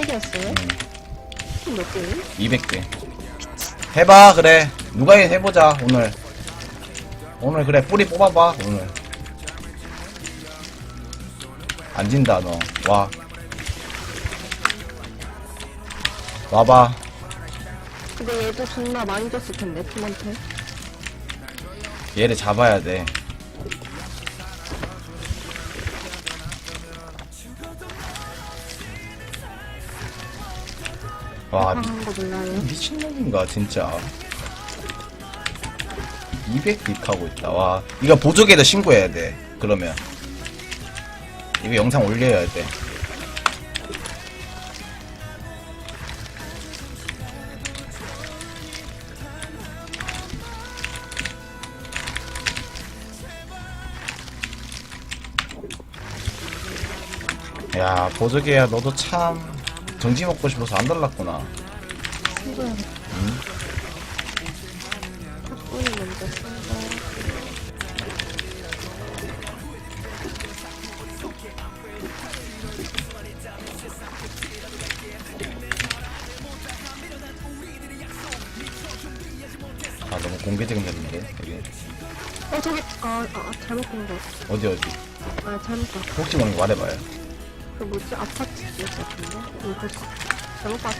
몇 개예요? 200개. 해봐, 그래. 누가 해- 해보자, 오늘. 오늘 그래, 뿌리 뽑아봐, 오늘. 안 진다, 너. 와. 와봐. 근데 얘도 존나 많이 줬을 텐데, 팀한테. 얘를 잡아야 돼. 와, 미, 한거 몰라요. 미친놈인가, 진짜. 200딥 하고 있다. 와, 이거 보조개도 신고해야 돼. 그러면. 이거 영상 올려야 돼. 야, 보조개야, 너도 참, 정지 먹고 싶어서 안 달랐구나. 신고해야겠다. 탁구이 먼저 쓴다. 아, 너무 공개적인 됐는데, 여기. 어, 저기, 아, 아, 잘못 본 거. 어디, 어디. 아, 잘못 봤어. 혹시 모르는 거 말해봐요. 그 뭐지? 아파트 지역 같은데? 이거 잘못 봤어.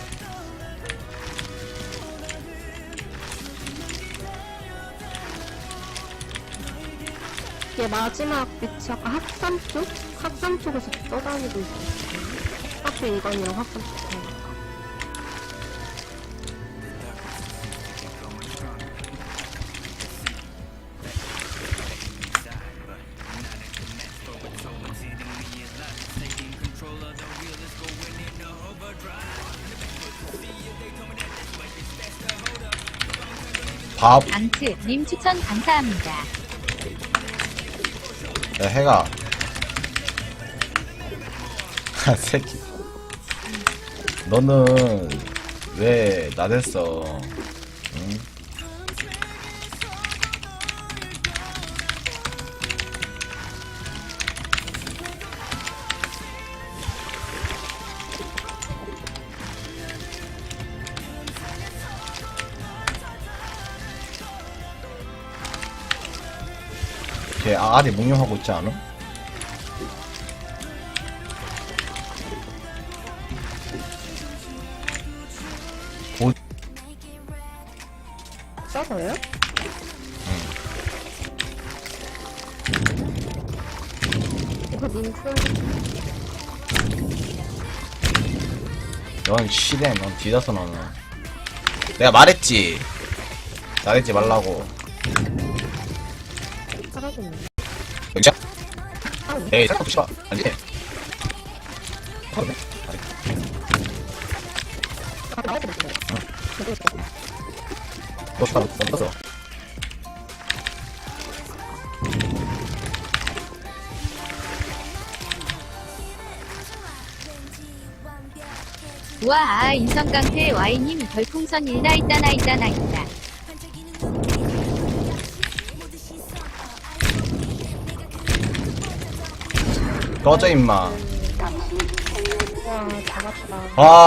얘 마지막 위치 아까 학산 쪽? 학산 쪽에서 떠다니고 있었어. 학교 이건이랑 학산 쪽 사이니까. 밥, 앙트 님 추천 감사합니다. 야, 해가. 하, 새끼. 너는 왜 나댔어? 걔 아리 묵념하고 있지 않아? 이거 민트 넌 시대, 넌 뒤져서 너는. 내가 말했지. 나대지 말라고. 아, 왜? 에이, 잠깐 씨발. 아니. 그러네. 아, 나한테 못해. 모르겠어. 너 씨발, 못 봤어. 아 인성강태 와이님 별풍선 일다 있다 나 있다 나 있다. 꺼져, 임마. 와, 잡았다. 아.